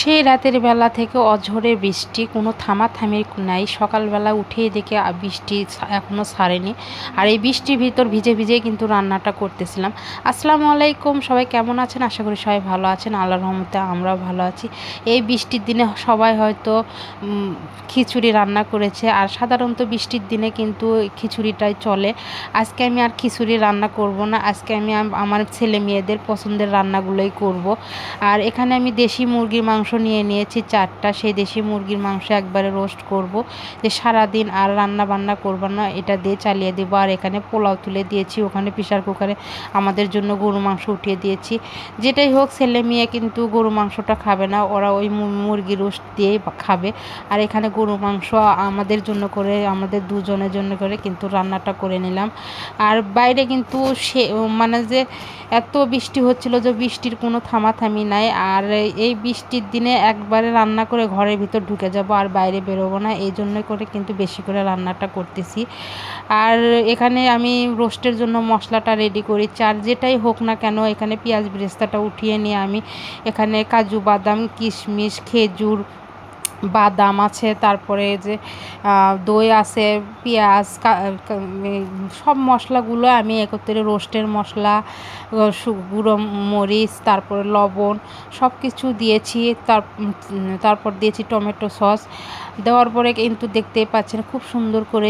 সেই রাতের বেলা থেকে অঝোরে বৃষ্টি, কোনো থামাথামির নাই। সকালবেলা উঠেই দেখে বৃষ্টি এখনও এখনও ছাড়েনি। আর এই বৃষ্টির ভিতর ভিজে ভিজে কিন্তু রান্নাটা করতেছিলাম। আসসালামু আলাইকুম, সবাই কেমন আছেন? আশা করি সবাই ভালো আছেন। আল্লাহ রহমতে আমরাও ভালো আছি। এই বৃষ্টির দিনে সবাই হয়তো খিচুড়ি রান্না করেছে। আর সাধারণত বৃষ্টির দিনে কিন্তু খিচুড়িটাই চলে। আজকে আমি আর খিচুড়ি রান্না করব না। আজকে আমি, আমার ছেলে মেয়েদের পছন্দের রান্নাগুলোই করব। আর এখানে আমি দেশি মুরগির মাংস নিয়ে নিয়েছি, চারটা। সেই দেশি মুরগির মাংস একবারে রোস্ট করব। যে সারাদিন আর রান্না বান্না করব না, এটা দিয়ে চালিয়ে দেবো। আর এখানে পোলাও তুলে দিয়েছি, ওখানে প্রেশার কুকারে আমাদের জন্য গরু মাংস উঠিয়ে দিয়েছি। যেটাই হোক, ছেলে মেয়ে কিন্তু গরু মাংসটা খাবে না, ওরা ওই মুরগি রোস্ট দিয়েই খাবে। আর এখানে গরু মাংস আমাদের জন্য করে, আমাদের দুজনের জন্য করে কিন্তু রান্নাটা করে নিলাম। আর বাইরে কিন্তু সে মানে যে এত বৃষ্টি হচ্ছিল যে বৃষ্টির কোনো থামাথামি নাই। আর এই বৃষ্টির দিনে একবারে রান্না করে ঘরের ভিতর ঢুকে যাব আর বাইরে বেরোবো না, এই জন্য করে কিন্তু বেশি করে রান্নাটা করতেছি। আর এখানে আমি রোস্টের জন্য মশলাটা রেডি করি। চার যেটাই হোক না কেন, এখানে পেঁয়াজ ব্রেস্তাটা উঠিয়ে নিয়ে আমি এখানে কাজু, বাদাম, কিশমিশ, খেজুর বাদাম আছে, তারপরে যে দই আছে, পেঁয়াজ সব মশলাগুলো আমি একত্রে রোস্টের মশলা গুঁড়ো মরিচ, তারপরে লবণ সব কিছু দিয়েছি। তার তারপর দিয়েছি টমেটো সস। দেওয়ার পরে কিন্তু দেখতেই পাচ্ছেন খুব সুন্দর করে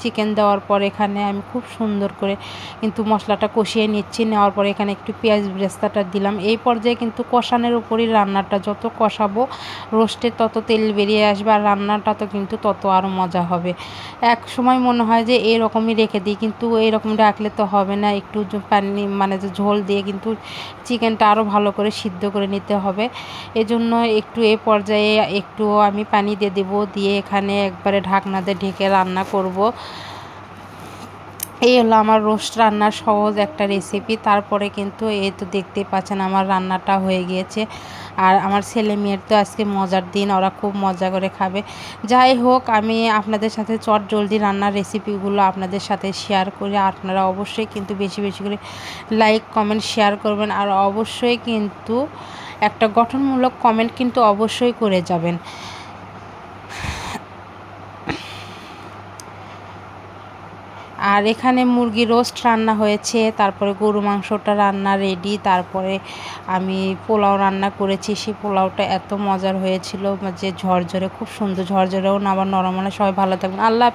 চিকেন দেওয়ার পর এখানে আমি খুব সুন্দর করে কিন্তু মশলাটা কষিয়ে নিচ্ছি। নেওয়ার পরে এখানে একটু পেঁয়াজ ব্রেস্তাটা দিলাম। এই পর্যায়ে কিন্তু কষানোর উপরই রান্নাটা যত কষাবো, রোস্টে তত তেল বেরিয়ে আসবে আর রান্নাটা তো কিন্তু তত আরও মজা হবে। এক সময় মনে হয় যে এরকমই রেখে দিই, কিন্তু এরকম রাখলে তো হবে না। একটু পানি মানে যে ঝোল দিয়ে কিন্তু চিকেনটা আরও ভালো করে সিদ্ধ করে নিতে হবে। এজন্য একটু এ পর্যায়ে একটু আমি পানি দিয়ে দেবো, দিয়ে এখানে একবারে ঢাকনা দিয়ে ঢেকে রান্না করব। এই হলো আমার রোস্ট রান্নার সহজ একটা রেসিপি তারপরে কিন্তু এই তো দেখতেই পাচ্ছেন আমার রান্নাটা হয়ে গিয়েছে। আর আমার ছেলে মেয়ের তো আজকে মজার দিন, ওরা খুব মজা করে খাবে। যাই হোক, আমি আপনাদের সাথে চট জলদি রান্নার রেসিপিগুলো আপনাদের সাথে শেয়ার করি। আপনারা অবশ্যই কিন্তু বেশি বেশি করে লাইক কমেন্ট শেয়ার করবেন। আর অবশ্যই কিন্তু একটা গঠনমূলক কমেন্ট কিন্তু অবশ্যই করে যাবেন। আর এখানে মুরগি রোস্ট রান্না হয়েছে, তারপরে গরু মাংসটা রান্না রেডি তারপরে আমি পোলাও রান্না করেছি সেই পোলাওটা এত মজার হয়েছিল, যে ঝরঝরে, খুব সুন্দর ঝরঝরেও না, আবার নরম না সবাই ভালো থাকবেন আল্লাহ।